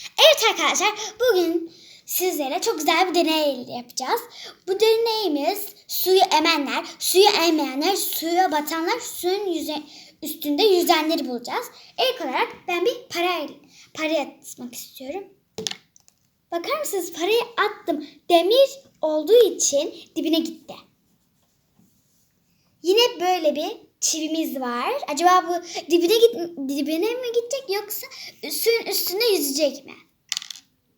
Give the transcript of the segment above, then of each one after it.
Evet arkadaşlar bugün sizlere çok güzel bir deney yapacağız. Bu deneyimiz suyu emenler, suyu emmeyenler, suya batanlar, suyun yüze, üstünde yüzenleri bulacağız. İlk olarak ben bir para para atmak istiyorum. Bakar mısınız parayı attım. Demir olduğu için dibine gitti. Böyle bir çivimiz var. Acaba bu dibine git dibine mi gidecek yoksa suyun üstünde yüzecek mi?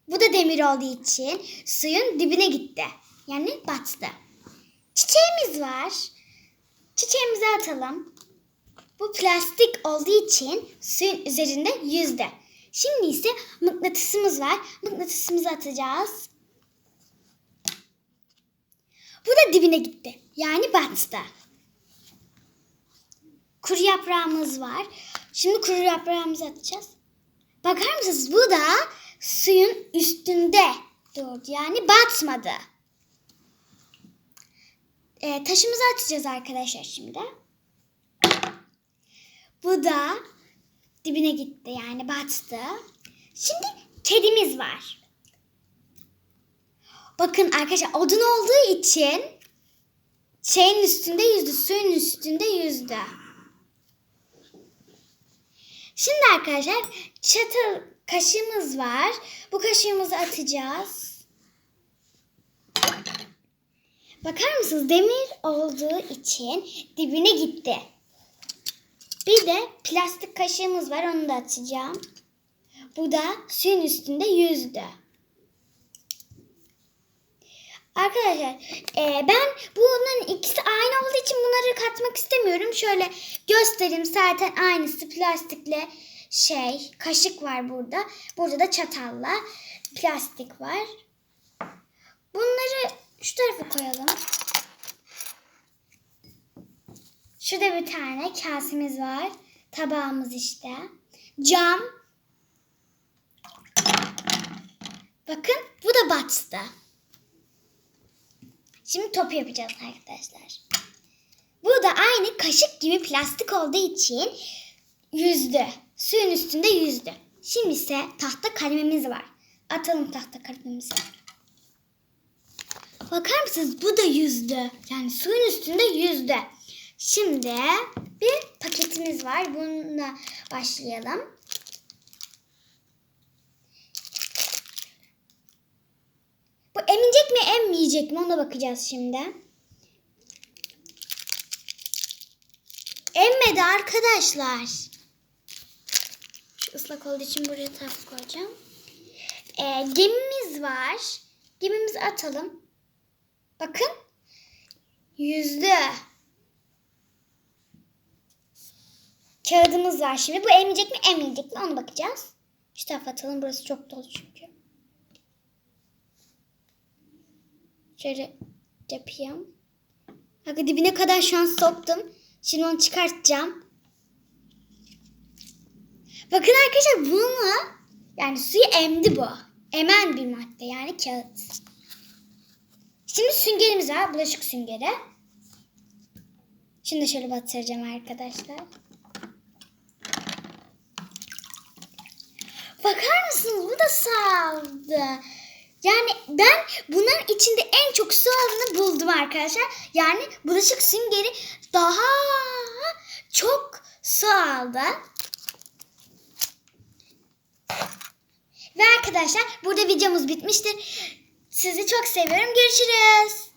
Bu da demir olduğu için suyun dibine gitti. Yani battı. Çiçeğimiz var. Çiçeğimizi atalım. Bu plastik olduğu için suyun üzerinde yüzdü. Şimdi ise mıknatısımız var. Mıknatısımızı atacağız. Bu da dibine gitti. Yani battı. Kuru yaprağımız var. Şimdi kuru yaprağımızı atacağız. Bakar mısınız? Bu da suyun üstünde durdu. Yani batmadı. Ee, taşımızı atacağız arkadaşlar şimdi. Bu da dibine gitti yani battı. Şimdi kedimiz var. Bakın arkadaşlar odun olduğu için şeyin üstünde yüzdü, suyun üstünde yüzdü. Şimdi arkadaşlar çatı kaşığımız var. Bu kaşığımızı atacağız. Bakar mısınız? Demir olduğu için dibine gitti. Bir de plastik kaşığımız var. Onu da atacağım. Bu da suyun üstünde yüzdü. Arkadaşlar e, ben bunların ikisi aynı olduğu için bunları katmak istemiyorum. Şöyle göstereyim zaten aynısı plastikle şey kaşık var burada. Burada da çatalla plastik var. Bunları şu tarafa koyalım. Şurada bir tane kasemiz var. Tabağımız işte. Cam. Bakın bu da battı. Şimdi top yapacağız arkadaşlar. Bu da aynı kaşık gibi plastik olduğu için yüzdü. Suyun üstünde yüzdü. Şimdi ise tahta kalemimiz var. Atalım tahta kalemimizi. Bakar mısınız? Bu da yüzdü. Yani suyun üstünde yüzdü. Şimdi bir paketimiz var. Bununla başlayalım. Emecek mi emmeyecek mi ona bakacağız şimdi. Emmedi arkadaşlar. Şu ıslak olduğu için buraya taraf koyacağım. Ee, gemimiz var. Gemimizi atalım. Bakın. Yüzdü. Kağıdımız var şimdi. Bu emecek mi emmeyecek mi ona bakacağız. Şu tarafa atalım. Burası çok dolu çünkü. Şöyle yapayım. Bakın dibine kadar şu an soktum. Şimdi onu çıkartacağım. Bakın arkadaşlar bunu yani suyu emdi bu. Emen bir madde yani kağıt. Şimdi süngerimiz var. Bulaşık süngeri. Şimdi şöyle batıracağım arkadaşlar. Bakar mısınız? Bu da sağladı. Yani ben bunların içinde en çok su aldığını buldum arkadaşlar. Yani bulaşık süngeri daha çok su aldı. Ve arkadaşlar burada videomuz bitmiştir. Sizi çok seviyorum. Görüşürüz.